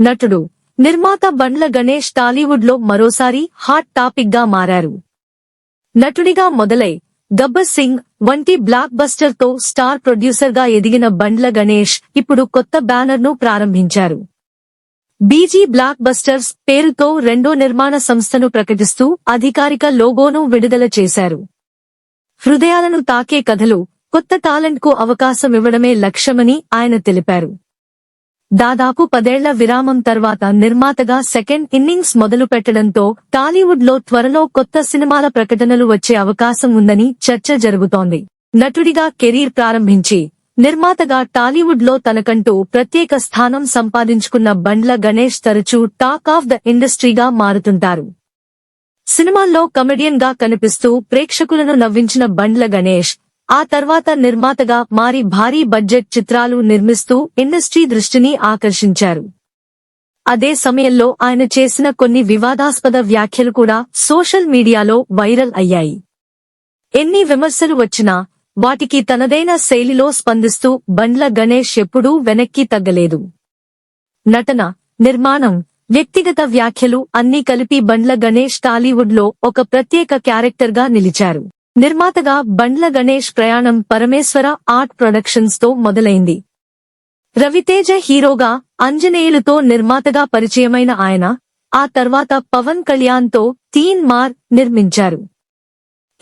నటుడు నిర్మాత బండ్ల గణేష్ టాలీవుడ్లో మరోసారి హాట్ టాపిక్గా మారారు. నటుడిగా మొదలై గబ్బర్ సింగ్ వంటి బ్లాక్ బస్టర్తో స్టార్ ప్రొడ్యూసర్గా ఎదిగిన బండ్ల గణేష్ ఇప్పుడు కొత్త బ్యానర్ను ప్రారంభించారు. బీజీ బ్లాక్ బస్టర్స్ పేరుతో రెండో నిర్మాణ సంస్థను ప్రకటిస్తూ అధికారిక లోగోను విడుదల చేశారు. హృదయాలను తాకే కథలు కొత్త టాలెంట్కు అవకాశం ఇవ్వడమే లక్ష్యమని ఆయన తెలిపారు. దాదాపు పదేళ్ళ విరామం తర్వాత నిర్మాతగా సెకండ్ ఇన్నింగ్స్ మొదలు పెట్టడంతో టాలీవుడ్లో త్వరలో కొత్త సినిమాల ప్రకటనలు వచ్చే అవకాశం ఉందని చర్చ జరుగుతోంది. నటుడిగా కెరీర్ ప్రారంభించి నిర్మాతగా టాలీవుడ్లో తనకంటూ ప్రత్యేక స్థానం సంపాదించుకున్న బండ్ల గణేష్ తరచూ టాక్ ఆఫ్ ద ఇండస్ట్రీగా మారుతుంటారు. సినిమాల్లో కమెడియన్గా కనిపిస్తూ ప్రేక్షకులను నవ్వించిన బండ్ల గణేష్ ఆ తర్వాత నిర్మాతగా మారి భారీ బడ్జెట్ చిత్రాలు నిర్మిస్తూ ఇండస్ట్రీ దృష్టిని ఆకర్షించారు. అదే సమయంలో ఆయన చేసిన కొన్ని వివాదాస్పద వ్యాఖ్యలు కూడా సోషల్ మీడియాలో వైరల్ అయ్యాయి. ఎన్ని విమర్శలు వచ్చినా వాటికి తనదైన శైలిలో స్పందిస్తూ బండ్ల గణేష్ ఎప్పుడూ వెనక్కి తగ్గలేదు. నటన నిర్మాణం వ్యక్తిగత వ్యాఖ్యలు అన్నీ కలిపి బండ్ల గణేష్ టాలీవుడ్లో ఒక ప్రత్యేక క్యారెక్టర్గా నిలిచారు. నిర్మాతగా బండ్ల గణేష్ ప్రయాణం పరమేశ్వర ఆర్ట్ ప్రొడక్షన్స్తో మొదలైంది. రవితేజ హీరోగా అంజనేయులతో నిర్మాతగా పరిచయమైన ఆయన ఆ తర్వాత పవన్ కళ్యాణ్తో తీన్ మార్ నిర్మించారు.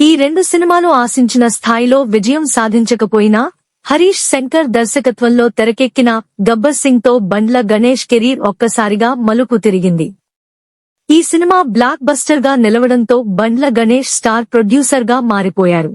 ఈ రెండు సినిమాలు ఆశించిన స్థాయిలో విజయం సాధించకపోయినా హరీష్ శంకర్ దర్శకత్వంలో తెరకెక్కిన గబ్బర్ సింగ్తో బండ్ల గణేష్ కెరీర్ ఒక్కసారిగా మలుపు తిరిగింది. ఈ సినిమా బ్లాక్ బస్టర్గా నిలవడంతో బండ్ల గణేష్ స్టార్ ప్రొడ్యూసర్గా మారిపోయారు.